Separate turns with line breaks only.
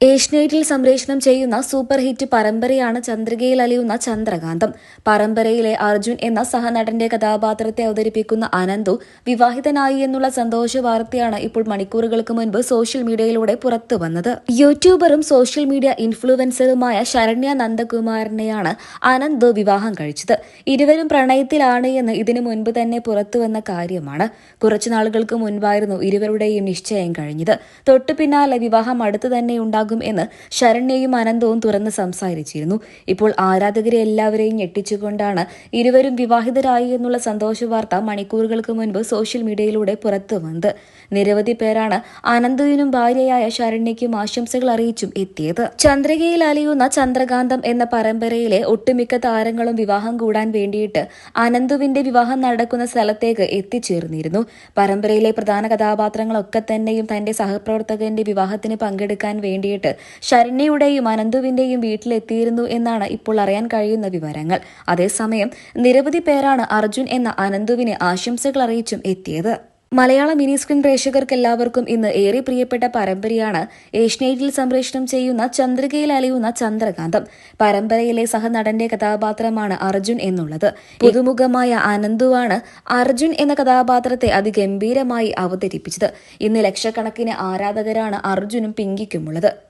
ഏഷ്യനെറ്റിൽ സംപ്രേഷണം ചെയ്യുന്ന super hit പരമ്പരയാണ് ചന്ദ്രികയിൽ അലിയുന്ന ചന്ദ്രകാന്തം. പരമ്പരയിലെ അർജുൻ എന്ന സഹനടന്റെ കഥാപാത്രത്തെ അവതരിപ്പിക്കുന്ന അനന്തു വിവാഹിതനായി എന്നുള്ള സന്തോഷ വാർത്തയാണ് ഇപ്പോൾ മണിക്കൂറുകൾക്ക് മുൻപ് സോഷ്യൽ മീഡിയയിലൂടെ പുറത്തു വന്നത്. യൂട്യൂബറും സോഷ്യൽ മീഡിയ ഇൻഫ്ലുവൻസറുമായ ശരണ്യ നന്ദകുമാറിനെയാണ് അനന്ത് വിവാഹം കഴിച്ചത്. ഇരുവരും പ്രണയത്തിലാണ് എന്ന് ഇതിനു മുൻപ് തന്നെ പുറത്തുവന്ന കാര്യമാണ്. കുറച്ചു നാളുകൾക്ക് മുൻപായിരുന്നു ഇരുവരുടെയും നിശ്ചയം കഴിഞ്ഞത്. തൊട്ടു പിന്നാലെ വിവാഹം അടുത്ത് തന്നെ ഉണ്ടാകും എന്ന് ശരണ്യയും അനന്തവും തുറന്ന് സംസാരിച്ചിരുന്നു. ഇപ്പോൾ ആരാധകരെ എല്ലാവരെയും ഞെട്ടിച്ചുകൊണ്ടാണ് ഇരുവരും വിവാഹിതരായി എന്നുള്ള സന്തോഷ വാർത്ത മണിക്കൂറുകൾക്ക് മുൻപ് സോഷ്യൽ മീഡിയയിലൂടെ പുറത്തു വന്നത്. നിരവധി പേരാണ് അനന്തുവിനും ഭാര്യയായ ശരണ്യയ്ക്കും ആശംസകൾ അറിയിച്ചും എത്തിയത്. ചന്ദ്രികയിൽ അലിയുന്ന ചന്ദ്രകാന്തം എന്ന പരമ്പരയിലെ ഒട്ടുമിക്ക താരങ്ങളും വിവാഹം കൂടാൻ വേണ്ടിയിട്ട് അനന്തുവിന്റെ വിവാഹം നടക്കുന്ന സ്ഥലത്തേക്ക് എത്തിച്ചേർന്നിരുന്നു. പരമ്പരയിലെ പ്രധാന കഥാപാത്രങ്ങളൊക്കെ തന്നെയും തന്റെ സഹപ്രവർത്തകന്റെ വിവാഹത്തിന് പങ്കെടുക്കാൻ വേണ്ടിയിട്ട് ശരണ്യയുടെയും അനന്തുവിന്റെയും വീട്ടിലെത്തിയിരുന്നു എന്നാണ് ഇപ്പോൾ അറിയാൻ കഴിയുന്ന വിവരങ്ങൾ. അതേസമയം നിരവധി പേരാണ് അർജുൻ എന്ന അനന്തുവിനെ ആശംസകൾ അറിയിച്ചും എത്തിയത്. മലയാള മിനി സ്ക്രീൻ പ്രേക്ഷകർക്ക് എല്ലാവർക്കും ഇന്ന് ഏറെ പ്രിയപ്പെട്ട പരമ്പരയാണ് ഏഷ്യനേറ്റിൽ സംപ്രേഷണം ചെയ്യുന്ന ചന്ദ്രികയിൽ അലിയുന്ന ചന്ദ്രകാന്തം. പരമ്പരയിലെ സഹനടന്റെ കഥാപാത്രമാണ് അർജുൻ എന്നുള്ളത്. പുതുമുഖമായ അനന്തുവാണ് അർജുൻ എന്ന കഥാപാത്രത്തെ അതിഗംഭീരമായി അവതരിപ്പിച്ചത്. ഇന്ന് ലക്ഷക്കണക്കിന് ആരാധകരാണ് അർജുനും പിങ്കിക്കുമുള്ളത്.